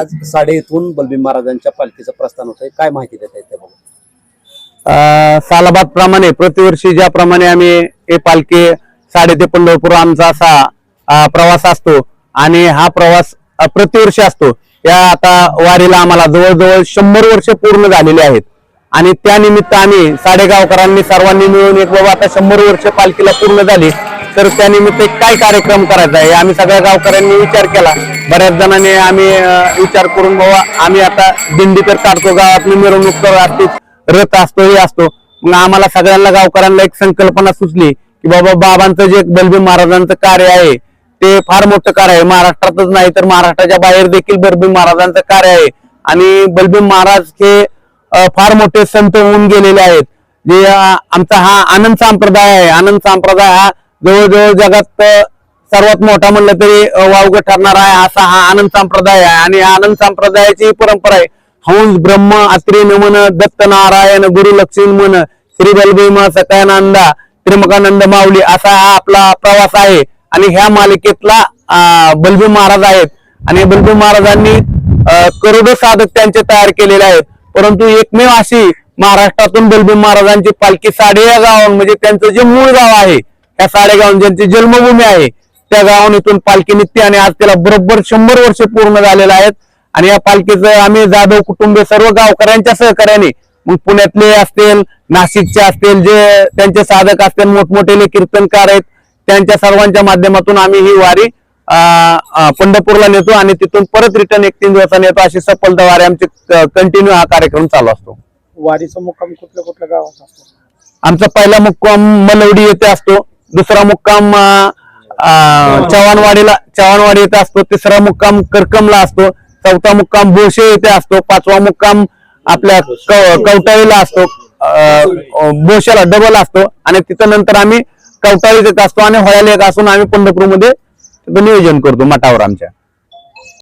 आज साडे इथून बलबीर महाराजांच्या पालखीचं प्रस्थान होतंय. काय माहिती देता येते बघा सालाबाद प्रमाणे प्रतिवर्षी ज्याप्रमाणे आम्ही हे पालखी साडे ते पंढरपूर आमचा असा प्रवास असतो. आणि हा प्रवास प्रतिवर्षी असतो. या आता वारीला आम्हाला जवळजवळ शंभर वर्ष पूर्ण झालेली आहेत. आणि त्यानिमित्त आम्ही साडेगावकरांनी सर्वांनी मिळून एक बाबा आता शंभर वर्ष पालखीला पूर्ण झाली. तर त्यानिमित्त एक काय कार्यक्रम करायचा आहे? आम्ही सगळ्या गावकऱ्यांनी विचार केला. बऱ्याच जणांनी आम्ही विचार करून बाबा आम्ही आता दिंडी तर काढतो गावातली मिरवणूक तर रथ असतो हे असतो. मग आम्हाला सगळ्यांना गावकऱ्यांना एक संकल्पना सुचली की बाबा बाबांचं जे बलबीर महाराजांचं कार्य आहे ते फार मोठं कार्य आहे. महाराष्ट्रातच नाही तर महाराष्ट्राच्या बाहेर देखील बलबीर महाराजांचं कार्य आहे. आणि बलबीर महाराज हे फार मोठे संत होऊन गेलेले आहेत. जे आमचा हा आनंद संप्रदाय आहे. आनंद संप्रदाय हा जवळजवळ जगात सर्वात मोठा म्हणलं तरी वावग ठरणार आहे. असा हा आनंद संप्रदाय आहे. आणि आनंद संप्रदायाची परंपरा आहे. हंस ब्रह्म अत्रे नमन दत्त नारायण गुरु लक्ष्मी मन श्री बलभीम सत्यानंदा त्रिमकानंद माऊली असा हा आपला प्रवास आहे. आणि ह्या मालिकेतला अं, महाराज आहेत. आणि बलभीम महाराजांनी करोडो साधक त्यांचे तयार केलेले आहेत. परंतु एकमेव अशी महाराष्ट्रातून बलभीम महाराजांची पालखी साडे या गावाहून म्हणजे त्यांचं जे मूळ गाव आहे त्या साडेगाव ज्यांची जन्मभूमी आहे त्या गावांतून पालखी निघते आणि आज त्याला बरोबर शंभर वर्ष पूर्ण झालेलं आहेत. आणि या पालखीचं आम्ही जाधव कुटुंबीय सर्व गावकऱ्यांच्या सहकार्याने मग पुण्यातले असतील नाशिकचे असतील जे त्यांचे साधक असतील मोठमोठे कीर्तनकार आहेत त्यांच्या सर्वांच्या माध्यमातून आम्ही ही वारी पंढरपूरला नेतो आणि तिथून परत रिटर्न एक तीन दिवसांनी येतो. अशी सफलता वारी आमची कंटिन्यू हा कार्यक्रम चालू असतो. वारीचा मुक्काम कुठल्या कुठल्या गावात असतो? आमचा पहिला मुक्काम मलवडी येथे असतो. दुसरा मुक्काम चव्हाणवाडीला चव्हाणवाडी येथे असतो. तिसरा मुक्काम करकमला असतो. चौथा मुक्काम बोशे येथे असतो पाचवा मुक्काम आपल्या कवटाळीला असतो बोशाला डबल असतो आणि तिथं नंतर आम्ही कवटाळीत येत असतो आणि होळ्याला येत असून आम्ही पंढरपूरमध्ये नियोजन करतो मठावर आमच्या.